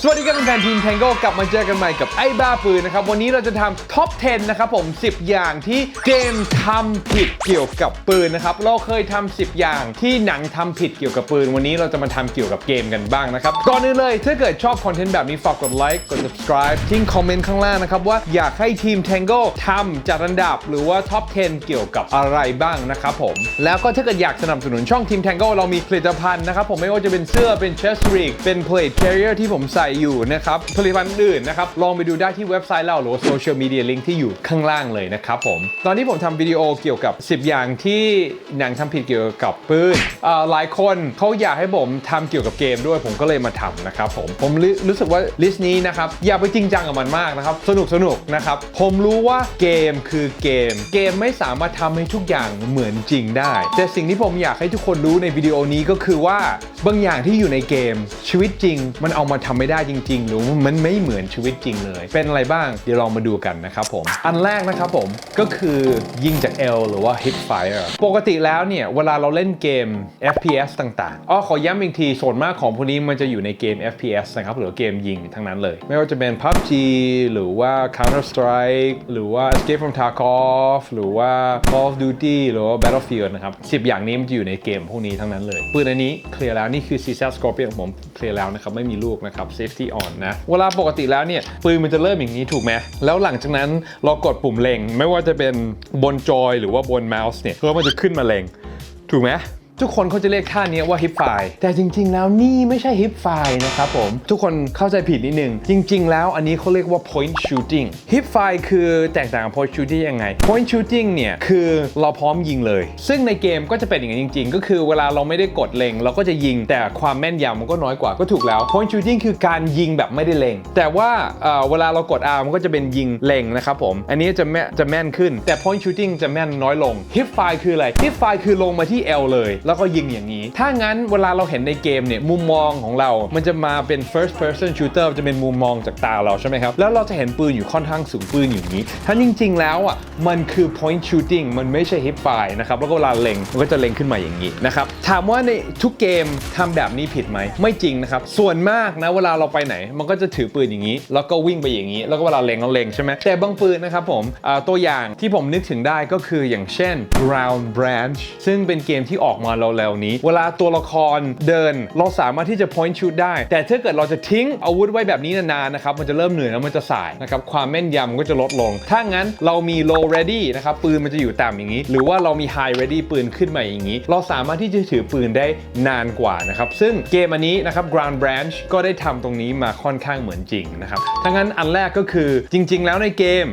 สวัสดีครับแฟนทีม Tango กลับมาเจอกันใหม่กับไอ้บ้าปืนนะครับ วันนี้เราจะทำท็อป 10 นะครับผม 10 อย่างที่เกมทำผิดเกี่ยวกับปืนนะครับ เราเคยทำ10 อย่างที่หนังทำผิดเกี่ยวกับปืน วันนี้เราจะมาทำเกี่ยวกับเกมกันบ้างนะครับ ก่อนอื่นเลยถ้าเกิดชอบคอนเทนต์แบบนี้ฝากกดไลค์กด subscribe ทิ้งคอมเมนต์ข้างล่างนะครับว่าอยากให้ทีม Tango ทำจัดอันดับหรือว่าท็อป 10 เกี่ยวกับอะไรบ้างนะครับผมแล้วก็ถ้าเกิดอยากสนับสนุนช่องทีม Tango เรามีผลิตภัณฑ์นะครับผมไม่ว่าจะเป็นเสื้อเป็น chest rig เป็น plate carrier ที่ผมใส่อยู่นะครับผลิตภัณฑ์อื่นนะครับลองไปดูได้ที่เว็บไซต์เราหรือโซเชียลมีเดียลิงก์ที่อยู่ข้างล่างเลยนะครับผม ตอนนี้ผมทำวิดีโอเกี่ยวกับ 10 อย่างที่หนังทำผิดเกี่ยวกับปืนหลายคนเขาอยากให้ผมทำเกี่ยวกับเกมด้วยผมก็เลยมาทำนะครับผมผมรู้รู้สึกว่าลิสต์นี้นะครับอย่าไปจริงจังกับมันมากนะครับ สนุกสนุกนะครับผมรู้ว่าเกมคือเกม เกมไม่สามารถทำให้ทุกอย่างเหมือนจริงได้ แต่สิ่งที่ผมอยากให้ทุกคนรู้ในวิดีโอนี้ก็คือว่าบางอย่างที่อยู่ในเกมชีวิตจริงมันเอามาทำไม่ได้จริง ๆ หรือมันไม่เหมือนชีวิตจริงเลย เป็นอะไรบ้างเดี๋ยวลองมาดูกันนะครับผม อันแรกนะครับผมก็คือยิงจาก L หรือว่า hip fire ปกติแล้วเนี่ย เวลาเราเล่นเกม FPS ต่างๆอ๋อขอย้ำอีกทีส่วนมากของพวกนี้มันจะอยู่ในเกม FPS นะครับหรือเกมยิงทั้งนั้นเลย ไม่ว่าจะเป็น PUBG หรือว่า Counter Strike หรือว่า Escape from Tarkov หรือว่า Call of Duty หรือว่า Battlefield นะครับ 10 อย่างนี้มันจะอยู่ในเกมพวกนี้ทั้งนั้นเลยปืนอันนี้เคลียร์แล้วนี่คือ c z Scorpion ของผมเคลียร์แล้วนะครับไม่มีลูกนะครับ Safety on นะ เวลาปกติแล้วเนี่ยปืนมันจะเริ่มอย่างนี้ถูกไหม แล้วหลังจากนั้นเรากดปุ่มเล็ง ไม่ว่าจะเป็นบนจอยหรือว่าบนเมาส์เนี่ยแล้วมันจะขึ้นมาเล็ง ถูกไหม ทุกคนเขาจะเรียกท่านี้ว่าฮิปไฟแต่จริง ๆ แล้วนี่ไม่ใช่ฮิปไฟนะครับผม ทุกคนเข้าใจผิดนิดนึง จริง ๆ แล้วอันนี้เขาเรียกว่า point shooting ฮิปไฟคือแตกต่างกับ point shooting ยังไง point shooting เนี่ย คือเราพร้อมยิงเลย ซึ่งในเกมก็จะเป็นอย่างนั้นจริง ๆ ก็คือเวลาเราไม่ได้กดเล็ง เราก็จะยิงแต่ความแม่นยำมันก็น้อยกว่าก็ถูกแล้ว point shooting คือการยิงแบบไม่ได้เล็ง แต่ว่าเเวลาเรากด R มันก็จะเป็นยิงเล็งนะครับผมอันนี้จะแม่จะแม่นขึ้นแต่ point shooting จะแม่นน้อยลง hip fire คืออะไร hip fire คือลงมาที่ L เลยแล้วก็ยิงอย่างนี้ ถ้างั้นเวลาเราเห็นในเกมเนี่ยมุมมองของเรา มันจะมาเป็น first person shooter จะเป็นมุมมองจากตาเราใช่ไหมครับ แล้วเราจะเห็นปืนอยู่ค่อนข้างสูงปืนอยู่นี้ถ้าจริง ๆ แล้วอะมันคือ point shooting มันไม่ใช่ hip fire นะครับแล้วก็เวลาเล็งมันก็จะเล็งขึ้นมาอย่างนี้นะครับถามว่าในทุกเกมทำแบบนี้ผิดไหมไม่จริงนะครับส่วนมากนะเวลาเราไปไหน มันก็จะถือปืนอย่างนี้ แล้วก็วิ่งไปอย่างนี้ แล้วก็เวลาเล็งเราเล็งใช่ไหมแต่บางปืนนะครับผมตัวอย่างที่ผมนึกถึงได้ก็คืออย่างเช่น Ground Branch ซึ่งเป็นเกมที่ออกมาเร็วๆนี้ เวลาตัวละครเดินเราสามารถที่จะ point shoot ได้ แต่ถ้าเกิดเราจะทิ้งอาวุธไว้แบบนี้นานๆนะครับมันจะเริ่มเหนื่อยแล้วมันจะสายนะครับความแม่นยำก็จะลดลง ถ้างั้นเรามี low ready นะครับปืนมันจะอยู่ต่ำอย่างนี้ หรือว่าเรามี high ready ปืนขึ้นมาอย่างนี้ เราสามารถที่จะถือปืนได้นานกว่านะครับซึ่งเกมอันนี้นะครับ Ground Branch ก็ได้ทำตรงนี้มาค่อนข้างเหมือนจริงนะครับถ้างั้นอันแรกก็คือจริง ๆ แล้วในเกม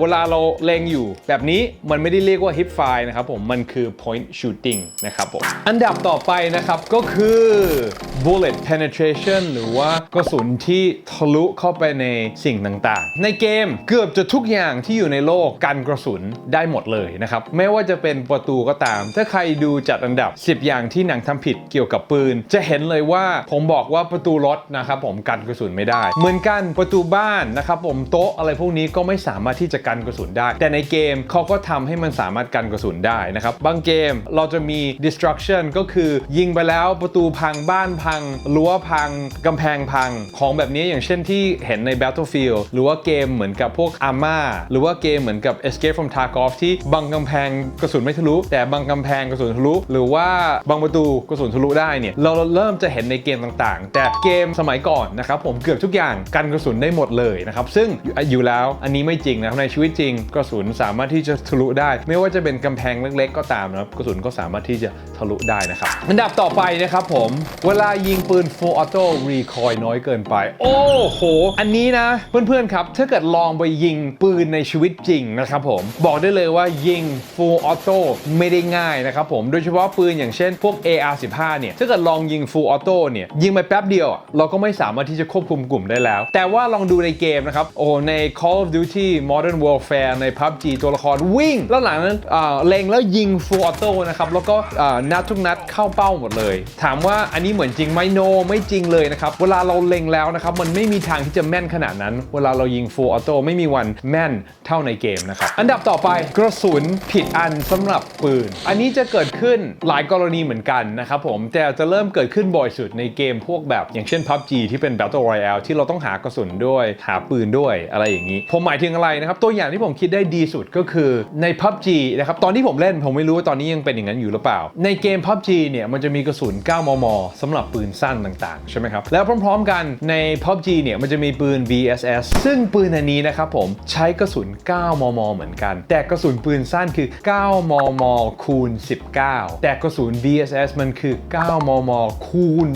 เวลาเราเล็งอยู่แบบนี้มันไม่ได้เรียกว่า hip fire นะครับผมมันคือ point shooting นะครับผมอันดับต่อไปนะครับก็คือ bullet penetration หรือว่ากระสุนที่ทะลุเข้าไปในสิ่งต่างๆ ในเกมเกือบจะทุกอย่างที่อยู่ในโลกกันกระสุนได้หมดเลยนะครับ ไม่ว่าจะเป็นประตูก็ตาม ถ้าใครดูจัดอันดับ 10 อย่างที่หนังทำผิดเกี่ยวกับปืน จะเห็นเลยว่าผมบอกว่าประตูรถนะครับผมกันกระสุนไม่ได้ เหมือนกันประตูบ้านนะครับผมโต๊ะอะไรพวกนี้ก็ไม่สามารถที่จะกันกระสุนได้ แต่ในเกมเขาก็ทำให้มันสามารถกันกระสุนได้นะครับบางเกมเราจะมี destruction ก็คือยิงไปแล้วประตูพังบ้านพังรั้วพังกำแพงพัง ของแบบนี้อย่างเช่นที่เห็นใน Battlefield หรือว่าเกมเหมือนกับพวก Arma หรือว่าเกมเหมือนกับ Escape from Tarkov ที่บางกำแพงกระสุนไม่ทะลุ แต่บางกำแพงกระสุนทะลุ หรือว่าบางประตูกระสุนทะลุได้เนี่ยเราเริ่มจะเห็นในเกมต่างๆ แต่เกมสมัยก่อนนะครับผมเกือบทุกอย่างกันกระสุนได้หมดเลยนะครับซึ่งอยู่แล้วอันนี้ไม่จริงนะครับในชีวิตจริง กระสุนสามารถที่จะทะลุได้ ไม่ว่าจะเป็นกำแพงเล็ก ๆ ก็ตามนะครับกระสุนก็สามารถที่จะทะลุได้นะครับอันดับต่อไปนะครับผม เวลายิงปืน full auto recoil น้อยเกินไป โอ้โห อันนี้นะ เพื่อนๆครับ ถ้าเกิดลองไปยิงปืนในชีวิตจริงนะครับผม บอกได้เลยว่ายิง full auto ไม่ได้ง่ายนะครับผม โดยเฉพาะปืนอย่างเช่นพวก AR15 เนี่ย ถ้าเกิดลองยิง full auto เนี่ย ยิงไปแป๊บเดียว เราก็ไม่สามารถที่จะควบคุมกลุ่มได้แล้ว แต่ว่าลองดูในเกมนะครับ โอ้ ใน Call of Duty Modern Warfare ใน PUBG ตัวละครวิ่ง แล้วหลังนั้นอ่าเล็งแล้วยิง full auto นะครับ แล้วก็อ่ัดทุกนัดเข้าเป้าหมดเลย ถามว่าอันนี้เหมือนจริงไหมโน ไม่จริงเลยนะครับ เวลาเราเล็งแล้วนะครับ มันไม่มีทางที่จะแม่นขนาดนั้น เวลาเรายิง full auto ไม่มีวันแม่นเท่าในเกมนะครับ อันดับต่อไปกระสุนผิดอันสำหรับปืน อันนี้จะเกิดขึ้นหลายกรณีเหมือนกันนะครับผมแต่จะเริ่มเกิดขึ้นบ่อยสุดในเกมพวกแบบ อย่างเช่น PUBG ที่เป็น Battle Royale ที่เราต้องหากระสุนด้วย หาปืนด้วยอะไรอย่างนี้ ผมหมายถึงอะไรนะครับ ตัวอย่างที่ผมคิดได้ดีสุดก็คือใน PUBG นะครับตอนที่ผมเล่นผมไม่รู้ว่าตอนนี้ยังเป็นอย่างนั้นอยู่หรือเปล่า ในเกม PUBG เนี่ยมันจะมีกระสุน 9 มมสำหรับปืนสั้นต่างๆ ใช่ไหมครับ แล้วพร้อมๆกันใน PUBG เนี่ยมันจะมีปืน VSS ซึ่งปืนอันนี้นะครับผมใช้กระสุน 9 มม เหมือนกัน แต่กระสุนปืนสั้นคือ 9 มม คูณ 19 แต่กระสุน VSS มันคือ 9 มม คูณ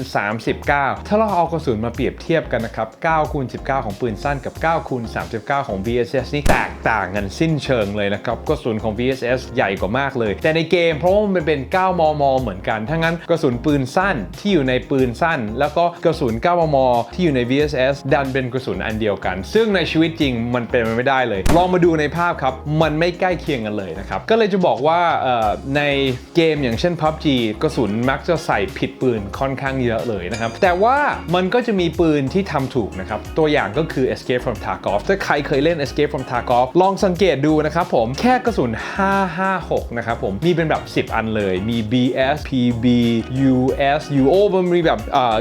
39 ถ้าเราเอากระสุนมาเปรียบเทียบกันนะครับ 9 คูณ 19 ของปืนสั้นกับ 9 คูณ 39 ของ VSS นี่แตกต่างกันสิ้นเชิงเลยนะครับ กระสุนของ VSS ใหญ่กว่ามากเลย แต่ในเกมเพราะว่ามันเป็น 9 มมเหมือนกัน ถ้างั้นกระสุนปืนสั้นที่อยู่ในปืนสั้น แล้วก็กระสุน 9 มม ที่อยู่ใน VSS ดันเป็นกระสุนอันเดียวกัน ซึ่งในชีวิตจริงมันเป็นไปไม่ได้เลย ลองมาดูในภาพครับ มันไม่ใกล้เคียงกันเลยนะครับ ก็เลยจะบอกว่าในเกมอย่างเช่น PUBG กระสุนมักจะใส่ผิดปืนค่อนข้างเยอะเลยนะครับ แต่ว่ามันก็จะมีปืนที่ทำถูกนะครับ ตัวอย่างก็คือ Escape from Tarkov ถ้าใครเคยเล่น Escape from Tarkov ลองสังเกตดูนะครับผม แค่กระสุน 556 นะครับผม มีเป็นแบบ 10 อันเลย มี BS PB US UO มันมีแบบ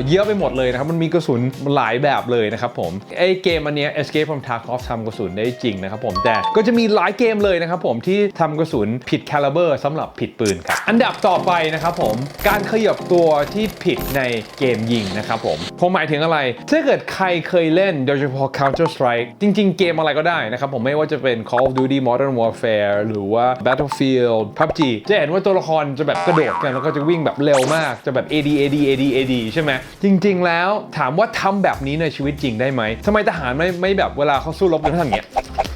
เยอะไปหมดเลยนะครับ มันมีกระสุนหลายแบบเลยนะครับผม ไอเกมอันเนี้ย Escape from Tarkov ทำกระสุนได้จริงนะครับผม แต่ก็จะมีหลายเกมเลยนะครับผมที่ทำกระสุนผิด caliber สำหรับผิดปืนครับ อันดับต่อไปนะครับผม การขยับตัวที่ผิดในเกมยิงนะครับผม ผมหมายถึงอะไร ถ้าเกิดใครเคยเล่นโดยเฉพาะ Counter Strike จริง ๆ เกมอะไรก็ได้นะครับผม ไม่ว่าจะเป็น Call of Duty Modern Warfare หรือว่า Battlefield PUBG จะเห็นว่าตัวละครจะแบบกระโดดกันแล้วก็จะวิ่งแบบเร็วมากจะแบบ AD AD AD AD ใช่ไหมจริง ๆ แล้วถามว่าทำแบบนี้ในชีวิตจริงได้ไหมทำไมทหารไม่ไม่แบบเวลาเขาสู้รบกันทำอย่างเงี้ย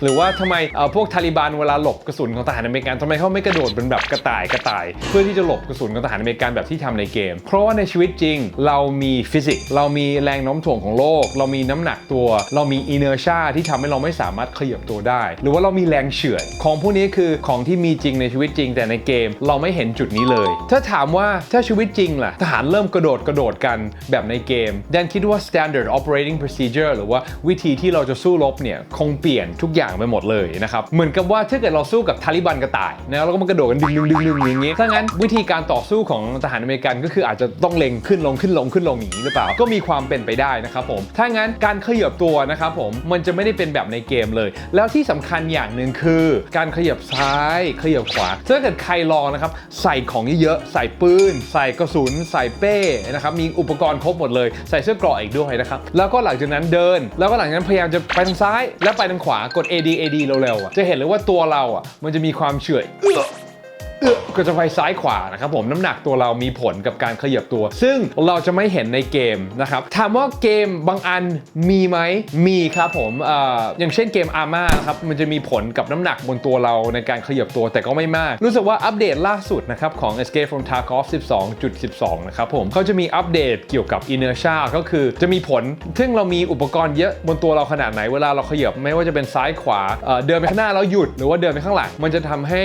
หรือว่าทำไมเอ่อพวกทาลิบันเวลาหลบกระสุนของทหารอเมริกันทำไมเขาไม่กระโดดเป็นแบบกระต่ายกระต่าย เพื่อที่จะหลบกระสุนของทหารอเมริกันแบบที่ทำในเกม เพราะว่าในชีวิตจริงเรามีฟิสิกส์เรามีแรงโน้มถ่วงของโลก เรามีน้ำหนักตัว เรามีอินเนอร์ชาที่ทำให้เราไม่สามารถขยับตัวได้ หรือว่าเรามีแรงเฉื่อยของพวกนี้คือของที่มีจริงในชีวิตจริง แต่ในเกม เราไม่เห็นจุดนี้เลยถ้าถามว่าถ้าชีวิตจริงล่ะ ทหารเริ่มกระโดดกระโดดกันแบบในเกมแดนคิดว่า standard operating procedure หรือว่าวิธีที่เราจะสู้รบเนี่ย คงเปลี่ยนทุกอย่างไปหมดเลยนะครับ เหมือนกับว่าถ้าเกิดเราสู้กับทาลิบันกระต่ายนะแล้วก็มันกระโดดกันดึงดึงดึงดึงอย่างงี้ถ้างั้นวิธีการต่อสู้ของทหารอเมริกันก็คืออาจจะต้องเล็งขึ้นลงขึ้นลงขึ้นลงอย่างนี้หรือเปล่าก็มีความเป็นไปได้นะครับผมถ้างั้นการขยับตัวนะครับผมมันจะไม่ได้เป็นแบบในเกมเลย แล้วที่สำคัญอย่างหนึ่งคือ การขยับซ้ายขยับขวาถ้าเกิดใครลองนะครับใส่ของเยอะๆใส่ปืน ใส่กระสุน ใส่เป้นะครับมีอุปกรณ์ครบหมดเลย ใส่เสื้อเกราะอีกด้วยนะครับแล้วก็หลังจากนั้นเดิน แล้วก็หลังจากนั้นพยายามจะไปทางซ้าย และไปทางขวากด AD AD เร็วๆอะจะเห็นเลยว่าตัวเราอะมันจะมีความเฉื่อยเอื้อเอื้อ ก็จะไปซ้ายขวานะครับผมน้ำหนักตัวเรามีผลกับการขยับตัว ซึ่งเราจะไม่เห็นในเกมนะครับถามว่าเกมบางอันมีไหมมีครับผมออย่างเช่นเกมอาร์มาครับมันจะมีผลกับน้ำหนักบนตัวเราในการขยับตัวแต่ก็ไม่มาก รู้สึกว่าอัปเดตล่าสุดนะครับของ Escape from Tarkov 12.12 นะครับผมเขาจะมีอัปเดตเกี่ยวกับ inertia ก็คือจะมีผลซึ่งเรามีอุปกรณ์เยอะบนตัวเราขนาดไหนเวลาเราขยับไม่ว่าจะเป็นซ้ายขวาเดินไปข้างหน้าแล้วหยุด หรือว่าเดินไปข้างหลังมันจะทำให้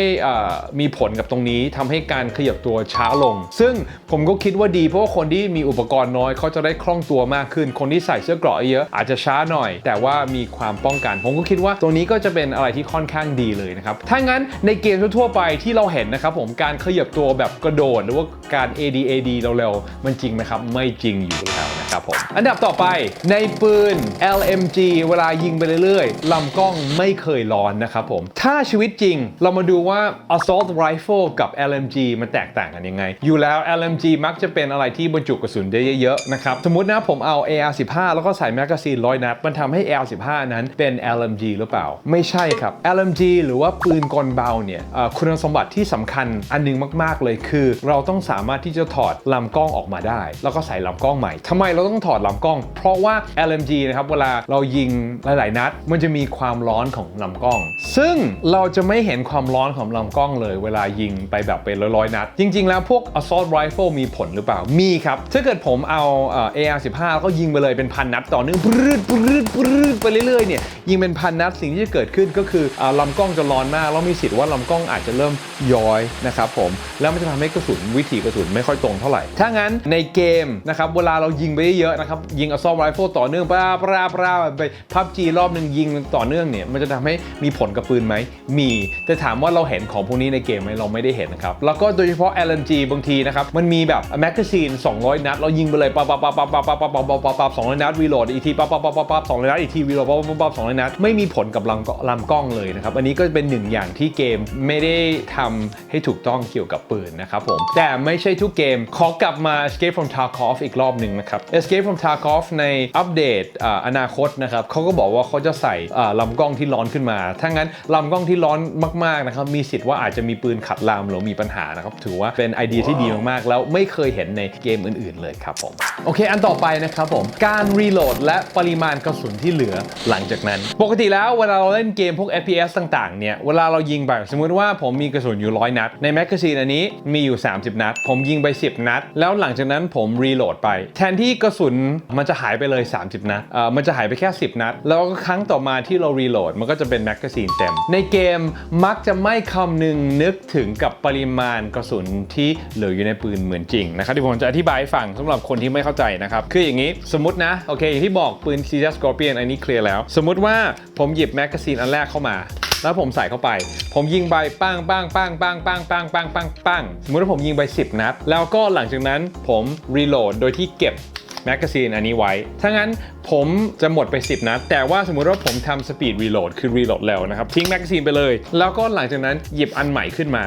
มีผลกับตรงนี้ทำให้การขยับตัวช้าลง ซึ่งผมก็คิดว่าดีเพราะว่าคนที่มีอุปกรณ์น้อยเขาจะได้คล่องตัวมากขึ้น คนที่ใส่เสื้อเกราะเยอะอาจจะช้าหน่อย แต่ว่ามีความป้องกัน ผมก็คิดว่าตรงนี้ก็จะเป็นอะไรที่ค่อนข้างดีเลยนะครับ ถ้างั้นในเกมทั่วไปที่เราเห็นนะครับผมการขยับตัวแบบกระโดดหรือว่าการ AD AD เร็วๆมันจริงไหมครับ ไม่จริงอยู่แล้วนะครับผม อันดับต่อไปในปืน LMG เวลายิงไปเรื่อยๆลำกล้องไม่เคยร้อนนะครับผม ถ้าชีวิตจริงเรามาดูว่า assault rifle กับ LMG มันแตกต่างกันยังไง อยู่แล้ว LMG มักจะเป็นอะไรที่บรรจุกระสุนได้เยอะๆนะครับ สมมตินะผมเอา AR15 แล้วก็ใส่แมกกาซีน100นัด มันทำให้ AR15 นั้นเป็น LMG หรือเปล่า ไม่ใช่ครับ LMG หรือว่าปืนกลเบาเนี่ยคุณสมบัติที่สำคัญอันหนึงมากๆเลยคือ เราต้องสามารถที่จะถอดลำกล้องออกมาได้ แล้วก็ใส่ลำกล้องใหม่ทำไมเราต้องถอดลำกล้อง เพราะว่า LMG นะครับเวลาเรายิงหลายๆ นัด มันจะมีความร้อนของลำกล้อง ซึ่งเราจะไม่เห็นความร้อนของลำกล้องเลย เวลายิงไปแบบเป็นร้อยๆนัด จริง ๆ แล้วพวก assault rifle มีผลหรือเปล่า มีครับ ถ้าเกิดผมเอาเอ่อ AR15 แล้วก็ยิงไปเลยเป็นพันนัดต่อเนื่องปรืดปรืดปรืดไปเรื่อยๆเนี่ยยิงเป็นพันนัดสิ่งที่จะเกิดขึ้นก็คืออ่าลำกล้องจะร้อนมากแล้วมีสิทธิ์ว่าลำกล้องอาจจะเริ่มย้อยนะครับผมแล้วมันจะทำให้กระสุนวิถีกระสุนไม่ค่อยตรงเท่าไหร่ถ้างั้นในเกมนะครับเวลาเรายิงไปเยอะๆนะครับยิง assault rifle ต่อเนื่องปราปราปราไปพับจีรอบหนึ่งยิงต่อเนื่องเนี่ยมันจะทำให้มีผลกับปืนไหมมีแต่ถามว่าเราเห็นของพวกนี้ในเกมไหมเราไม่ได้เห็นนะครับ แล้วก็โดยเฉพาะ LMG บางทีนะครับ มันมีแบบแมกกาซีน200 นัด เรายิงไปเลยปั๊บปั๊บปั๊บปั๊บปั๊บปั๊บปั๊บปั๊บปั๊บปั๊บ200นัดรีโหลดอีกทีปั๊บปั๊บปั๊บปั๊บปั๊บ200นัดอีกทีรีโหลดปั๊บปั๊บปั๊บ200นัดไม่มีผลกับลำลำกล้องเลยนะครับ อันนี้ก็เป็นหนึ่งอย่างที่เกมไม่ได้ทำให้ถูกต้องเกี่ยวกับปืนนะครับผม แต่ไม่ใช่ทุกเกม ขอกลับมา Escape from Tarkov อีกรอบหนึ่งนะครับ Escape from Tarkov ในอัปเดตอนาคตนะครับเขาก็บอกว่าเขาจะใส่ลำกล้องที่ร้อนขึ้นมา ถ้างั้นลำกล้องที่ร้อนมากๆนะครับมีสิทธิ์ว่าอาจจะมีปืนขัดลำหรอมีปัญหานะครับถือว่าเป็นไอเดียที่ดีมากๆ แล้วไม่เคยเห็นในเกมอื่นๆเลยครับผม โอเค อันต่อไปนะครับผม การรีโหลดและปริมาณกระสุนที่เหลือหลังจากนั้น ปกติแล้วเวลาเราเล่นเกมพวก FPS ต่างๆเนี่ยเวลาเรายิงไปสมมุติว่าผมมีกระสุนอยู่ร้อยนัด ในแมกกาซีนอันนี้มีอยู่ 30 นัด ผมยิงไป 10 นัด แล้วหลังจากนั้นผมรีโหลดไป แทนที่กระสุนมันจะหายไปเลย 30 นัดเอ่อมันจะหายไปแค่ 10 นัด แล้วก็ครั้งต่อมาที่เรารีโหลดมันก็จะเป็นแมกกาซีนเต็มในเกมมักจะไม่คำนึงนึกถึงกับปริมาณกระสุนที่เหลืออยู่ในปืนเหมือนจริงนะครับที่ผมจะอธิบายให้ฟังสำหรับคนที่ไม่เข้าใจนะครับ คืออย่างนี้สมมตินะโอเคอย่างที่บอกปืน c ี s Scorpion อันนี้เคลียร์แล้ว สมมุติว่าผมหยิบแมกกาซีนอันแรกเข้ามาแล้วผมใส่เข้าไป ผมยิงไปปังปังปังปังปังปังปังปังปังสมมติว่าผมยิงไป 10 นัด แล้วก็หลังจากนั้นผมรีโหลดโดยที่เก็บ แมกกาซีนอันนี้ไว้ ถ้างั้นผมจะหมดไป 10 นัด แต่ว่าสมมุติว่าผมทำสปีดรีโหลดคือรีโหลดแล้วนะครับ ทิ้งแมกกาซีนไปเลย แล้วก็หลังจากนั้นหยิบอันใหม่ขึ้นมา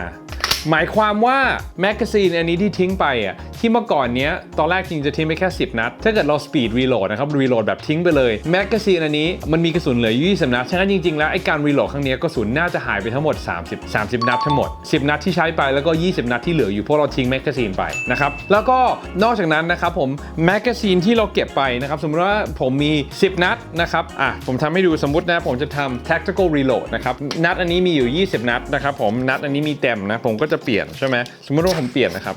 หมายความว่าแมกกาซีนอันนี้ที่ทิ้งไปอะที่เมื่อก่อนเนี้ยตอนแรกจริงจะทิ้งไปแค่ 10 นัด ถ้าเกิดเราสปีดรีโหลดนะครับรีโหลดแบบทิ้งไปเลยแมกกาซีนอันนี้มันมีกระสุนเหลืออยู่20นัดฉะนั้นจริงๆแล้วไอ้การรีโหลดครั้งนี้กระสุนน่าจะหายไปทั้งหมด 30 30 นัดทั้งหมด 10 นัดที่ใช้ไปแล้วก็ 20 นัดที่เหลืออยู่เพราะเราทิ้งแมกกาซีนไปนะครับแล้วก็นอกจากนั้นนะครับผมแมกกาซีนที่เราเก็บไปนะครับสมมติว่าผมมี 10 นัดนะครับอะผมทำให้ดูสมมตินะผมจะทำ tactical reload นะครับนัดอันนี้มีอยู่ 20 นัดนะครับผมนัดอันนี้มีเต็มนะผมก็จะเปลี่ยนใช่ไหมสมมติว่าผมเปลี่ยนนะครับ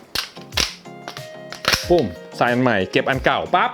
ปุ้มใส่อันใหม่เก็บอันเก่าปั๊บ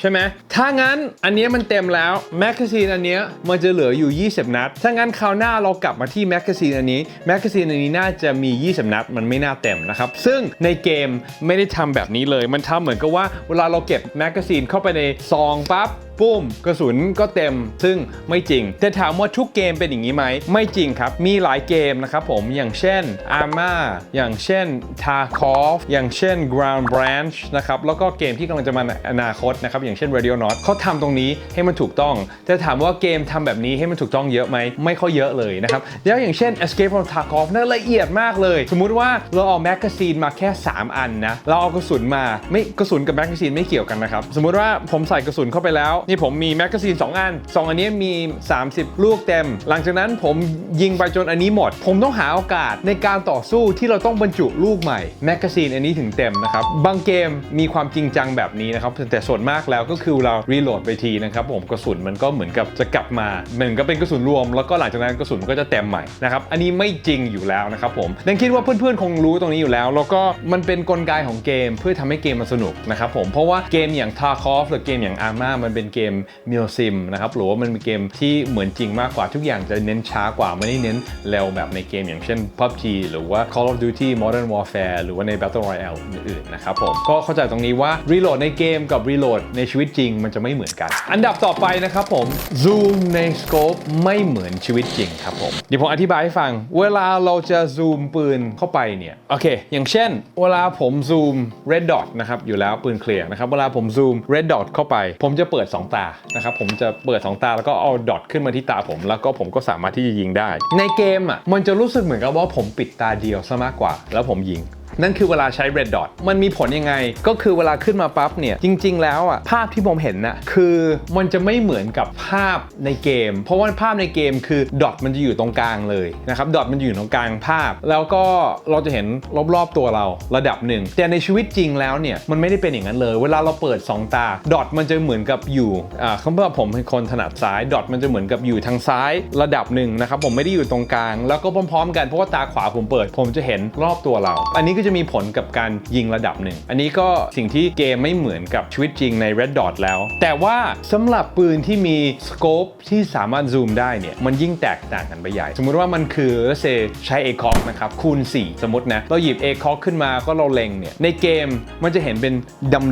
ใช่ไหมถ้างั้นอันนี้มันเต็มแล้วแมกกาซีนอันนี้มันจะเหลืออยู่ 20 นัด ถ้างั้นคราวหน้าเรากลับมาที่แมกกาซีนอันนี้แมกกาซีนอันนี้น่าจะมี 20 นัด มันไม่น่าเต็มนะครับ ซึ่งในเกมไม่ได้ทำแบบนี้เลย มันทำเหมือนกับว่าเวลาเราเก็บแมกกาซีนเข้าไปในซองปั๊บปุ้ม กระสุนก็เต็ม ซึ่งไม่จริง แต่ถามว่าทุกเกมเป็นอย่างนี้ไหม ไม่จริงครับ มีหลายเกมนะครับผม อย่างเช่น Arma อย่างเช่น Tarkov อย่างเช่น Ground Branch นะครับ แล้วก็เกมที่กำลังจะมาในอนาคตนะครับ อย่างเช่น Radio Not เขาทำตรงนี้ให้มันถูกต้อง แต่ถามว่าเกมทำแบบนี้ให้มันถูกต้องเยอะไหม ไม่ค่อยเยอะเลยนะครับ แล้วอย่างเช่น Escape from Tarkov นั่นละเอียดมากเลย สมมุติว่าเราเอาแมกกาซีนมาแค่ 3 อันนะ เราเอากระสุนมา ไม่กระสุนกับแมกกาซีนไม่เกี่ยวกันนะครับ สมมุติว่าผมใส่กระสุนเข้าไปแล้วนี่ผมมีแมกกาซีน2อัน2อันนี้มี 30 ลูกเต็ม หลังจากนั้นผมยิงไปจนอันนี้หมด ผมต้องหาโอกาสในการต่อสู้ที่เราต้องบรรจุลูกใหม่แมกกาซีนอันนี้ถึงเต็มนะครับ บางเกมมีความจริงจังแบบนี้นะครับ แต่ส่วนมากแล้วก็คือเรารีโหลดไปทีนะครับผมกระสุนมันก็เหมือนกับจะกลับมาเหมือนกับเป็นกระสุนรวม แล้วก็หลังจากนั้นกระสุนมันก็จะเต็มใหม่นะครับอันนี้ไม่จริงอยู่แล้วนะครับผมดังคิดว่าเพื่อนๆคงรู้ตรงนี้อยู่แล้ว แล้วก็มันเป็นกลไกของเกมเพื่อทำให้เกมมันสนุกนะครับผมเพราะว่าเกมอย่าง Tarkov หรือเกมอย่าง Arma มันเป็นเกม m i l sim นะครับหรือว่ามันเป็นเกมที่เหมือนจริงมากกว่าทุกอย่างจะเน้นช้ากว่าไม่ได้เน้นเร็วแบบในเกมอย่างเช่น PUBG หรือว่า Call of Duty Modern Warfare หรือว่าใน Battle Royale อื่นๆนะครับผมก็เข้าใจตรงนี้ว่า Reload ในเกมกับ Reload ในชีวิตจริงมันจะไม่เหมือนกัน อันดับต่อไปนะครับผม Zoom ใน Scope ไม่เหมือนชีวิตจริงครับผมเดี๋ยวผมอธิบายให้ฟัง เวลาเราจะซูมปืนเข้าไปเนี่ยโอเค อย่างเช่น เวลาผมซูม red dot นะครับอยู่แล้วปืนเคลียร์นะครับเวลาผมซูม red dot เข้าไป ผมจะเปิด 2ตานะครับผมจะเปิด 2 ตาแล้วก็เอาดอทขึ้นมาที่ตาผม แล้วก็ผมก็สามารถที่จะยิงได้ ในเกมอะมันจะรู้สึกเหมือนกับว่าผมปิดตาเดียวซะมากกว่า แล้วผมยิง นั่นคือเวลาใช้ red dot มันมีผลยังไง ก็คือเวลาขึ้นมาปั๊บเนี่ย จริง ๆ แล้วอะภาพที่ผมเห็นนะคือมันจะไม่เหมือนกับภาพในเกม เพราะว่าภาพในเกมคือดอทมันจะอยู่ตรงกลางเลยนะครับดอทมันอยู่ตรงกลางภาพ แล้วก็เราจะเห็นรอบๆตัวเราระดับหนึ่ง แต่ในชีวิตจริงแล้วเนี่ยมันไม่ได้เป็นอย่างนั้นเลย เวลาเราเปิด 2 ตาดอทมันจะเหมือนกับอยู่อ่าคำว่าผมเป็นคนถนัดซ้ายดอทมันจะเหมือนกับอยู่ทางซ้ายระดับหนึ่งนะครับผมไม่ได้อยู่ตรงกลาง แล้วก็พร้อมๆ กันเพราะว่าตาขวาผมเปิด ผมจะเห็นรอบตัวเรา อันนี้ก็จะมีผลกับการยิงระดับหนึ่ง อันนี้ก็สิ่งที่เกมไม่เหมือนกับชีวิตจริงใน Red Dot แล้ว แต่ว่าสำหรับปืนที่มีสโคปที่สามารถซูมได้เนี่ย มันยิ่งแตกต่างกันไปใหญ่ สมมุติว่ามันคือเซใช้ a c o g นะครับ คูณ 4 สมมตินะ เราหยิบ a c o g ขึ้นมาก็เราเล็งเนี่ย ในเกมมันจะเห็นเป็น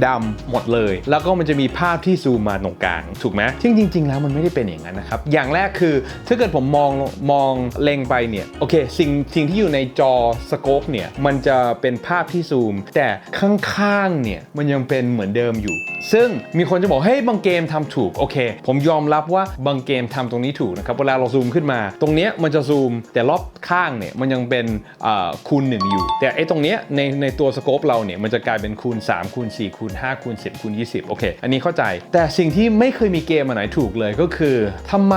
ดำๆหมดเลย แล้วก็มันจะมีภาพที่ซูมมาตรงกลาง ถูกไหมซึ่งจริง ๆ แล้วมันไม่ได้เป็นอย่างนั้นนะครับ อย่างแรกคือถ้าเกิดผมมองมองเล็งไปเนี่ย โอเค สิ่งสิ่งที่อยู่ในจอสโคปเนี่ย มันจะเป็นภาพที่ซูม แต่ข้างๆเนี่ยมันยังเป็นเหมือนเดิมอยู่ ซึ่งมีคนจะบอกเฮ้ยบางเกมทำถูกโอเค ผมยอมรับว่าบางเกมทำตรงนี้ถูกนะครับเวลาเราซูมขึ้นมา ตรงเนี้ยมันจะซูมแต่รอบข้างเนี่ยมันยังเป็นอ่าคูณ1อยู่ แต่ไอ้ตรงเนี้ยในในตัวสโคปเราเนี่ยมันจะกลายเป็นคูณ3คูณ4คูณ5คูณ10คูณ20โอเคอันนี้เข้าใจ แต่สิ่งที่ไม่เคยมีเกมอันไหนถูกเลยก็คือทำไม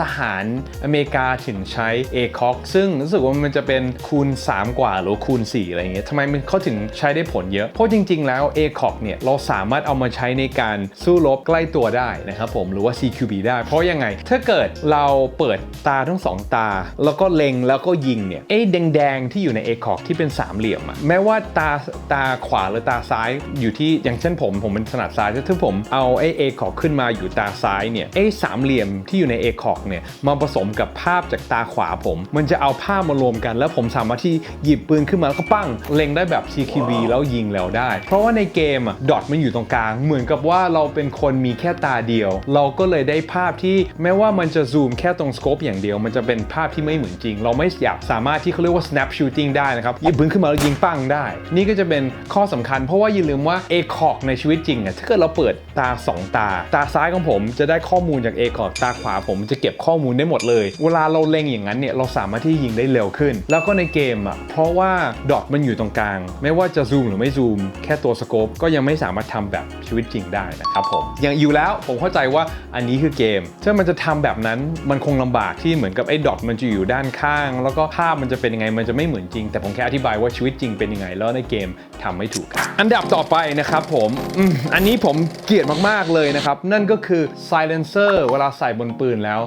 ทหารอเมริกาถึงใช้ ACOG ซึ่งรู้สึกว่ามันจะเป็นคูณ 3 กว่าหรือคูณ 4 อะไรอย่างเงี้ยทำไมมันเขาถึงใช้ได้ผลเยอะ เพราะจริง ๆ แล้ว ACOG เนี่ยเราสามารถเอามาใช้ในการสู้รบใกล้ตัวได้นะครับผมหรือว่า CQB ได้ เพราะยังไง ถ้าเกิดเราเปิดตาทั้งสองตา แล้วก็เล็งแล้วก็ยิงเนี่ยไอ้แดงๆ ที่อยู่ใน ACOG ที่เป็นสามเหลี่ยมอะแม้ว่าตาตาขวาหรือตาซ้ายอยู่ที่อย่างเช่นผม ผมเป็นถนัดซ้ายถ้าผมเอาไอ้ ACOG ขึ้นมาอยู่ตาซ้ายเนี่ยไอ้สามเหลี่ยมที่อยู่ใน ACOG เนี่ยมาผสมกับภาพจากตาขวาผม มันจะเอาภาพมารวมกัน แล้วผมสามารถที่หยิบปืนขึ้นมาแล้วก็ปั้งเล็งได้แบบ CQB แล้วยิงแล้วได้ เพราะว่าในเกมอะดอทมันอยู่ตรงกลาง เหมือนกับว่าเราเป็นคนมีแค่ตาเดียว เราก็เลยได้ภาพที่แม้ว่ามันจะซูมแค่ตรงสโคปอย่างเดียว มันจะเป็นภาพที่ไม่เหมือนจริง เราไม่อยากสามารถที่เขาเรียกว่า snap shooting ได้นะครับหยิบปืนขึ้นมาแล้วยิงปั้งได้ นี่ก็จะเป็นข้อสำคัญ เพราะว่าอย่าลืมว่า a c o g ในชีวิตจริงอะถ้าเกิดเราเปิดตา 2 ตา ตาซ้ายของผมจะได้ข้อมูลจาก a c o g ตาขวาผมจะเก็บข้อมูลได้หมดเลย เวลาเราเล็งอย่างนั้นเนี่ยเราสามารถที่ยิงได้เร็วขึ้น แล้วก็ในเกมอะเพราะว่าดอทมันอยู่ตรงกลาง ไม่ว่าจะซูมหรือไม่ซูม แค่ตัวสโคปก็ยังไม่สามารถทำแบบชีวิตจริงได้นะครับผมอย่างอยู่แล้วผมเข้าใจว่าอันนี้คือเกม ถ้ามันจะทำแบบนั้นมันคงลำบากที่เหมือนกับไอ้ดอทมันจะอยู่ด้านข้าง แล้วก็ภาพมันจะเป็นยังไงมันจะไม่เหมือนจริง แต่ผมแค่อธิบายว่าชีวิตจริงเป็นยังไง แล้วในเกมทำไม่ถูกครับอันดับต่อไปนะครับผมอืมอันนี้ผมเกลียดมากๆเลยนะครับนั่นก็คือ silencer เวลาใส่บนปืนแล้ว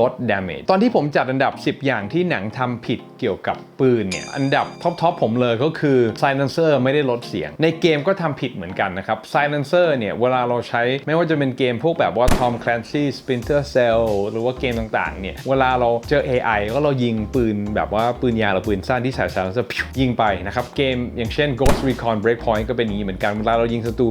ลด damage ตอนที่ผมจัดอันดับ 10 อย่างที่หนังทำผิดเกี่ยวกับปืนเนี่ย อันดับท็อปๆผมเลยก็คือ silencer ไม่ได้ลดเสียง ในเกมก็ทำผิดเหมือนกันนะครับ silencer เนี่ยเวลาเราใช้ไม่ว่าจะเป็นเกมพวกแบบว่า Tom Clancy Splinter Cell หรือว่าเกมต่างๆ เนี่ย เวลาเราเจอ AI ก็เรายิงปืนแบบว่าปืนยาวหรือปืนสั้นที่ใส่ silencer ยิงไปนะครับ เกมอย่างเช่น Ghost Recon Breakpoint ก็เป็นอย่างนี้เหมือนกัน เวลาเรายิงศัตรู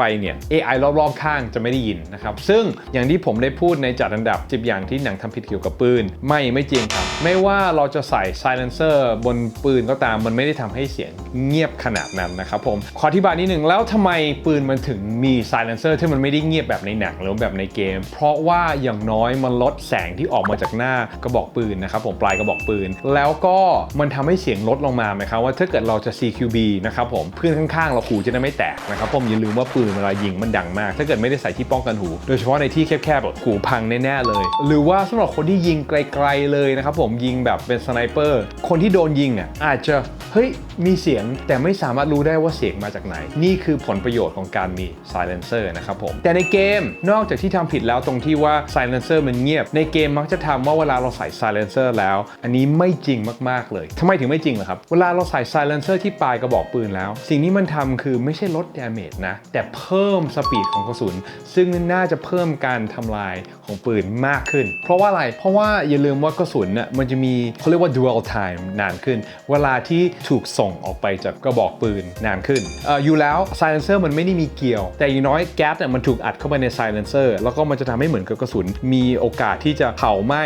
ไปเนี่ย AI รอบๆข้างจะไม่ได้ยินนะครับ ซึ่งอย่างที่ผมได้พูดในจัดอันดับ 10 อย่างที่หนังทำผิดเกี่ยวกับปืน ไม่ไม่จริงครับ ไม่ว่าเราจะใส่ silencer บนปืนก็ตามมันไม่ได้ทำให้เสียงเงียบขนาดนั้นนะครับผมขออธิบายนิดหนึ่งแล้วทำไมปืนมันถึงมี silencer ที่มันไม่ได้เงียบแบบในหนังหรือแบบในเกม เพราะว่าอย่างน้อยมันลดแสงที่ออกมาจากหน้ากระบอกปืนนะครับผมปลายกระบอกปืน แล้วก็มันทำให้เสียงลดลงมาไหมครับว่าถ้าเกิดเราจะ CQB นะครับผมเพื่อนข้างๆ เราหูจะได้ไม่แตกนะครับผมอย่าลืมว่าปืนเวลายิงมันดังมาก ถ้าเกิดไม่ได้ใส่ที่ป้องกันหู โดยเฉพาะในที่แคบๆแบบหูพังแน่ๆเลย หรือว่าสำหรับคนที่ยิงไกลๆเลยนะครับผมยิงแบบเป็นสไนเปอร์คนที่โดนยิงอะอาจจะเฮ้ยมีเสียงแต่ไม่สามารถรู้ได้ว่าเสียงมาจากไหน นี่คือผลประโยชน์ของการมี silencer นะครับผม แต่ในเกมนอกจากที่ทำผิดแล้วตรงที่ว่า silencer มันเงียบ ในเกมมักจะทำว่าเวลาเราใส่ silencer แล้ว อันนี้ไม่จริงมากๆเลยทำไมถึงไม่จริงล่ะครับ เวลาเราใส่ silencer ที่ปลายกระบอกปืนแล้ว สิ่งที่มันทำคือไม่ใช่ลด damage นะ แต่เพิ่มสปีดของกระสุน ซึ่งน่าจะเพิ่มการทำลายของปืนมากขึ้น เพราะว่าอะไร เพราะว่าอย่าลืมว่ากระสุนน่ะมันจะมีเขาเรียกว่า dwell time นานขึ้น เวลาที่ถูกส่งออกไปจากกระบอกปืนนานขึ้นอออยู่แล้ว silencer มันไม่ได้มีเกี่ยว แต่อย่างน้อยแก๊สเนี่ยมันถูกอัดเข้าไปใน silencer แล้วก็มันจะทำให้เหมือนกับกระสุน มีโอกาสที่จะเผาไหม้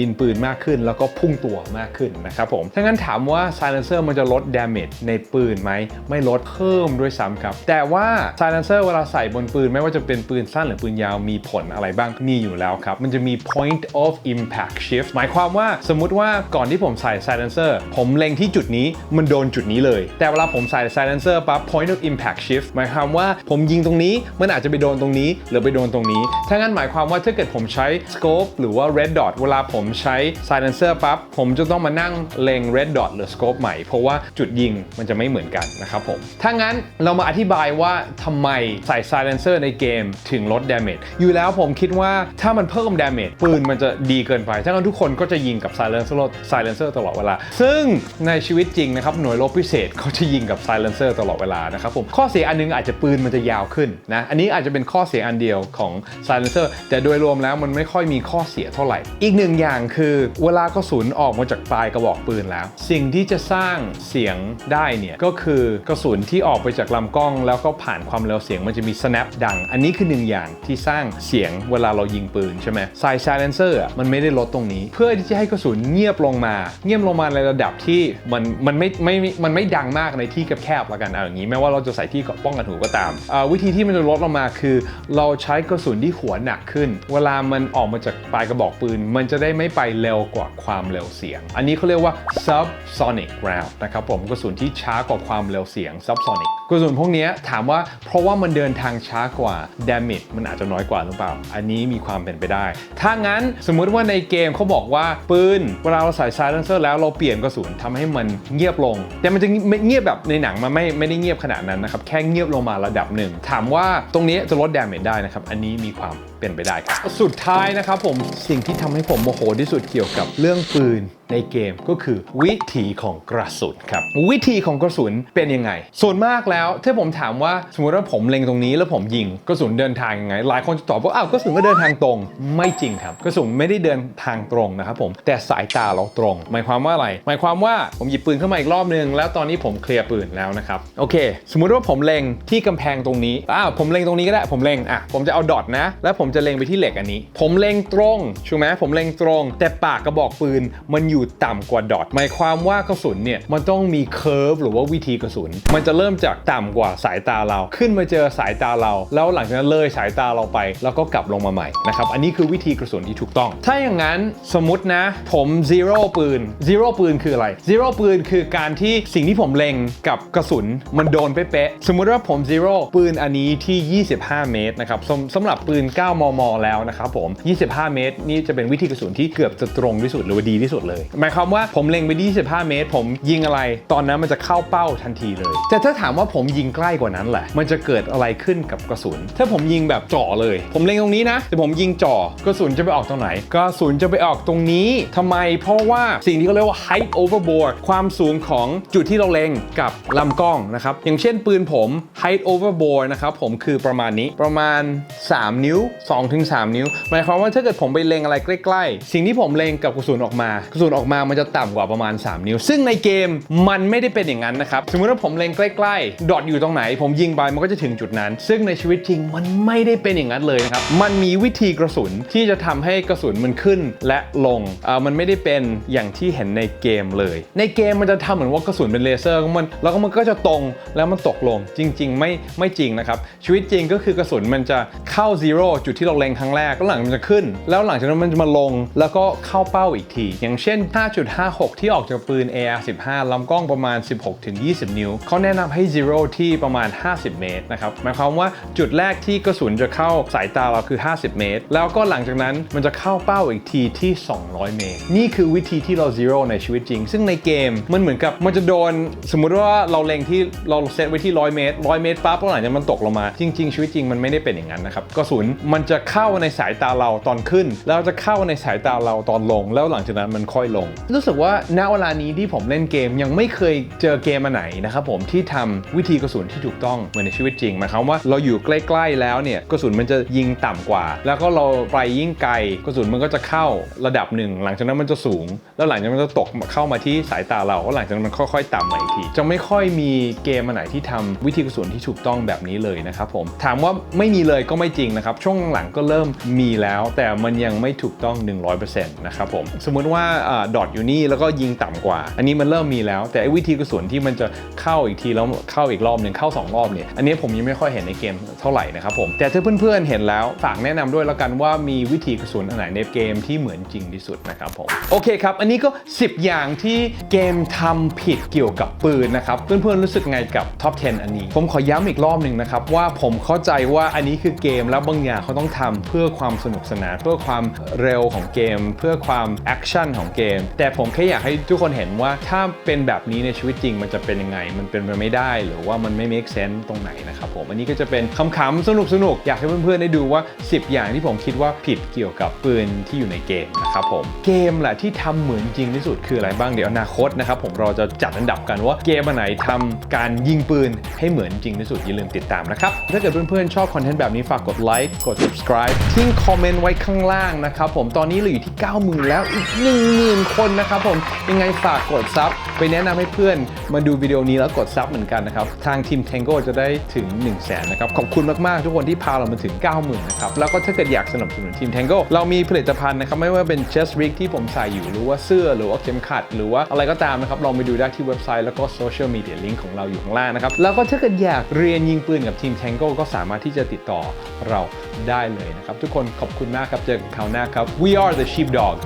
ดินปืนมากขึ้น แล้วก็พุ่งตัวมากขึ้นนะครับผมถ้างั้นถามว่า silencer มันจะลด damage ในปืนไหมไม่ลดเพิ่มด้วยซ้ำครับ แต่ว่า silencer silencer เวลาใส่บนปืน ไม่ว่าจะเป็นปืนสั้นหรือปืนยาวมีผลอะไรบ้างมีอยู่แล้วครับ มันจะมี point of impact shift หมายความว่าสมมุติว่าก่อนที่ผมใส่ silencer ผมเล็งที่จุดนี้มันโดนจุดนี้เลย แต่เวลาผมใส่ silencer ปั๊บ point of impact shift หมายความว่าผมยิงตรงนี้มันอาจจะไปโดนตรงนี้ หรือไปโดนตรงนี้ ถ้างั้นหมายความว่าถ้าเกิดผมใช้ scope หรือว่า red dot เวลาผมใช้ silencer ปั๊บผมจะต้องมานั่งเล็ง red dot หรือ scope ใหม่เพราะว่าจุดยิงมันจะไม่เหมือนกันนะครับผมถ้างั้นเรามาอธิบายว่าทำไมใส่ silencer ในเกมถึงลด damage อยู่แล้วผมคิดว่าถ้ามันเพิ่ม damage ปืนมันจะดีเกินไปถ้างั้นทุกคนก็จะยิงกับ silencer silencer ตลอดเวลา ซึ่งในชีวิตจริงนะครับหน่วยรบพิเศษเขาจะยิงกับ silencer ตลอดเวลานะครับผมข้อเสียอันนึงอาจจะปืนมันจะยาวขึ้นนะอันนี้อาจจะเป็นข้อเสียอันเดียวของ silencer แต่โดยรวมแล้วมันไม่ค่อยมีข้อเสียเท่าไหร่ อีกหนึ่งอย่างคือเวลากระสุนออกมาจากปลายกระบอกปืนแล้ว สิ่งที่จะสร้างเสียงได้เนี่ยก็คือกระสุนที่ออกไปจากลำกล้องแล้วก็ผ่านความเร็วเสียงมันจะมี snap ดัง อันนี้คือหนึ่งอย่างที่สร้างเสียงเวลาเรายิงปืนใช่ไหมใส่ silencer อะมันไม่ได้ลดตรงนี้ เพื่อที่จะให้กระสุนเงียบลงมา เงียบลงมาในระดับที่มันมันไม่ไม่มันไม่ดังมากในที่แคบๆล้วกันเอาอย่างนี้แม้ว่าเราจะใส่ที่ป้องกันหูก็ตาม วิธีที่มันจะลดลงมาคือ เราใช้กระสุนที่หัวหนักขึ้น เวลามันออกมาจากปลายกระบอกปืน มันจะได้ไม่ไปเร็วกว่าความเร็วเสียง อันนี้เขาเรียกว่า subsonic round นะครับผมกระสุนที่ช้ากว่าความเร็วเสียง subsonic กระสุนพวกนี้ถามว่าเพราะว่ามันเดินทางช้ากว่า damage มันอาจจะน้อยกว่าหรือเปล่า อันนี้มีความเป็นไปได้ ถ้างั้นสมมุติว่าในเกมเขาบอกว่าปืนเวลาเราใส่ซาเลนเซอร์แล้วเราเปลี่ยนกระสุนทำให้มันเงียบลง แต่มันจะเงียบแบบในหนังมันไม่ไม่ได้เงียบขนาดนั้นนะครับแค่เงียบลงมาระดับหนึ่งถามว่าตรงนี้จะลด damage ได้นะครับอันนี้มีความเป็นไปได้ครับสุดท้ายนะครับผมสิ่งที่ทำให้ผมโมโหที่สุดเกี่ยวกับเรื่องปืนในเกมก็คือวิธีของกระสุนครับวิธีของกระสุนเป็นยังไง ส่วนมากแล้วถ้าผมถามว่าสมมติว่าผมเล็งตรงนี้แล้วผมยิงกระสุนเดินทางยังไง หลายคนจะตอบว่าอ้าวกระสุนก็เดินทางตรง ไม่จริงครับกระสุนไม่ได้เดินทางตรงนะครับผมแต่สายตาเราตรง หมายความว่าอะไร หมายความว่าผมหยิบปืนขึ้นมาอีกรอบนึงแล้วตอนนี้ผมเคลียร์ปืนแล้วนะครับโอเค สมมุติว่าผมเล็งที่กำแพงตรงนี้อ้าวผมเล็งตรงนี้ก็ได้ผมเล็งอะผมจะเอาดอทนะ แล้วผมมจะเล็งไปที่เหล็กอันนี้ ผมเล็งตรงใช่ไหมผมเล็งตรง แต่ปากกระบอกปืนมันอยู่ต่ำกว่าดอทหมายความว่ากระสุนเนี่ยมันต้องมีเคอร์ฟหรือว่าวิธีกระสุน มันจะเริ่มจากต่ำกว่าสายตาเรา ขึ้นมาเจอสายตาเรา แล้วหลังจากนั้นเลยสายตาเราไป แล้วก็กลับลงมาใหม่นะครับอันนี้คือวิธีกระสุนที่ถูกต้อง ถ้าอย่างนั้นสมมตินะ ผมซีโร่ปืนซีโร่ปืนคืออะไรซีโร่ปืนคือการที่สิ่งที่ผมเล็งกับกระสุนมันโดนเป๊ะๆสมมุติว่าผมซีโร่ปืนอันนี้ที่ 25 เมตรนะครับสำสำหรับปืน 9มม แล้วนะครับผม 25 เมตร นี่จะเป็นวิธีกระสุนที่เกือบจะตรงที่สุดหรือว่าดีที่สุดเลย หมายความว่าผมเล็งไปที่25 เมตร ผมยิงอะไร ตอนนั้นมันจะเข้าเป้าทันทีเลย แต่ถ้าถามว่าผมยิงใกล้กว่านั้นแหละ มันจะเกิดอะไรขึ้นกับกระสุน ถ้าผมยิงแบบจ่อเลย ผมเล็งตรงนี้นะแต่ผมยิงจ่อกระสุนจะไปออกตรงไหนกระสุนจะไปออกตรงนี้ทำไม เพราะว่าสิ่งที่เขาเรียกว่า height overboard ความสูงของจุดที่เราเล็งกับลำกล้องนะครับ อย่างเช่นปืนผม height overboard นะครับผมคือประมาณนี้ประมาณ 3 นิ้ว2-3นิ้ว หมายความว่าถ้าเกิดผมไปเล็งอะไรใกล้ ๆ สิ่งที่ผมเล็งกับกระสุนออกมากระสุนออกมามันจะต่ำกว่าประมาณ 3 นิ้ว ซึ่งในเกมมันไม่ได้เป็นอย่างนั้นนะครับ สมมติว่าผมเล็งใกล้ ๆ ดอทอยู่ตรงไหน ผมยิงไปมันก็จะถึงจุดนั้น ซึ่งในชีวิตจริงมันไม่ได้เป็นอย่างนั้นเลยนะครับ มันมีวิธีกระสุนที่จะทำให้กระสุนมันขึ้นและลงอ่ามันไม่ได้เป็นอย่างที่เห็นในเกมเลย ในเกมมันจะทำเหมือนว่ากระสุนเป็นเลเซอร์มันแล้วก็มันก็จะตรงแล้วมันตกลงจริง ๆ ไม่ไม่จริงนะครับชีวิตจริงก็คือกระสุนมันจะเข้าซีโร่จุดที่เราเล็งครั้งแรกแล้วหลังมันจะขึ้น แล้วหลังจากนั้นมันจะมาลงแล้วก็เข้าเป้าอีกที อย่างเช่น 5.56 ที่ออกจากปืน AR15 ลำกล้องประมาณ 16-20 นิ้ว เขาแนะนำให้ zero ที่ประมาณ 50 เมตรนะครับหมายความว่าจุดแรกที่กระสุนจะเข้าสายตาเราคือ 50 เมตร แล้วก็หลังจากนั้นมันจะเข้าเป้าอีกทีที่ 200 เมตร นี่คือวิธีที่เรา zero ในชีวิตจริง ซึ่งในเกมมันเหมือนกับมันจะโดน สมมุติว่าเราเล็งที่เราเซตไว้ที่ 100 เมตร 100 เมตรปั๊บแล้วหลังจากมันตกลงมา จริง ๆ ชีวิตจริงมันไม่ได้เป็นอย่างนั้นนะครับกระสุนมันจะเข้าในสายตาเราตอนขึ้น แล้วจะเข้าในสายตาเราตอนลง แล้วหลังจากนั้นมันค่อยลง รู้สึกว่าณเวลานี้ที่ผมเล่นเกมยังไม่เคยเจอเกมอันไหนนะครับผมที่ทำวิธีกระสุนที่ถูกต้องเหมือนในชีวิตจริงหมายความว่าเราอยู่ใกล้ๆแล้วเนี่ยกระสุนมันจะยิงต่ำกว่า แล้วก็เราไปยิ่งไกลกระสุนมันก็จะเข้าระดับหนึ่งหลังจากนั้นมันจะสูง แล้วหลังจากนั้นมันจะตกเข้ามาที่สายตาเราแล้วหลังจากนั้นมันค่อยๆต่ำมาอีกทีจะไม่ค่อยมีเกมอันไหนที่ทำวิธีกระสุนที่ถูกต้องแบบนี้เลยนะครับผมถามว่าไม่มีเลยก็ไม่จริงนะครับช่วงหลังก็เริ่มมีแล้ว แต่มันยังไม่ถูกต้อง 100%นะครับผม สมมุติว่าดอทอยู่นี่แล้วก็ยิงต่ำกว่า อันนี้มันเริ่มมีแล้ว แต่วิธีกระสุนที่มันจะเข้าอีกทีแล้วเข้าอีกรอบหนึ่งเข้าสองรอบเนี่ยอันนี้ผมยังไม่ค่อยเห็นในเกมเท่าไหร่นะครับผมแต่ถ้าเพื่อนๆเห็นแล้วฝากแนะนำด้วยแล้วกันว่ามีวิธีกระสุนอันไหนในเกมที่เหมือนจริงที่สุดนะครับผมโอเคครับ อันนี้ก็ 10 อย่างที่เกมทำผิดเกี่ยวกับปืนนะครับเพื่อนๆรู้สึกไงกับท็อป 10 อันนี้ ผมขอย้ำอีกรอบหนึ่งนะครับว่าผมเข้าใจว่าอันนี้คือเกมแล้วบางอย่างเขาต้องทำเพื่อความสนุกสนาน เพื่อความเร็วของเกม เพื่อความแอคชั่นของเกม แต่ผมแค่อยากให้ทุกคนเห็นว่าถ้าเป็นแบบนี้ในชีวิตจริงมันจะเป็นยังไง มันเป็นไปไม่ได้ หรือว่ามันไม่ make sense ตรงไหนนะครับผม อันนี้ก็จะเป็นคำๆสนุกสนุกๆอยากให้เพื่อนๆได้ดูว่า 10 อย่างที่ผมคิดว่าผิดเกี่ยวกับปืนที่อยู่ในเกมนะครับผมเกมแหละที่ทำเหมือนจริงที่สุดคืออะไรบ้างเดี๋ยวอนาคตนะครับผมเราจะจัดอันดับกันว่าเกมอันไหนทำการยิงปืนให้เหมือนจริงที่สุดอย่าลืมติดตามนะครับถ้าเกิดเพื่อนๆชอบคอนเทนต์แบบนี้ฝากกดไลค์กด subscribe ทิ้งคอมเมนต์ไว้ข้างล่างนะครับผมตอนนี้เราอยู่ที่ 90,000 แล้วอีก 10,000 คนนะครับผมยังไงฝากกดซับไปแนะนำให้เพื่อนมาดูวิดีโอนี้แล้วกดซับเหมือนกันนะครับทางทีม Tango จะได้ถึง 1 0 0 0 0แสนนะครับขอบคุณมากๆ ทุกคนที่พาเรามาถึง 90,000นะครับแล้วก็ถ้าเกิดอยากสนับสนุนทีม Tango เรามีผลิตภัณฑ์นะครับไม่ว่าเป็น chest rig ที่ผมใส่อยู่หรือว่าเสื้อหรือว่าเข็มขัด หรือว่าอะไรก็ตามนะครับลองไปดูได้ที่เว็บไซต์แล้วก็โซเชียลมีเดียลิงก์ของเราอยู่ข้างล่างนะครับแล้วก็ถ้าเกิดอยากเรียนยิงปืนกับทีม Tango ก็สามารถที่จะติดต่อเรา ได้เลยนะครับ ทุกคนขอบคุณมากครับ เจอกันคราวหน้าครับ We are the sheepdog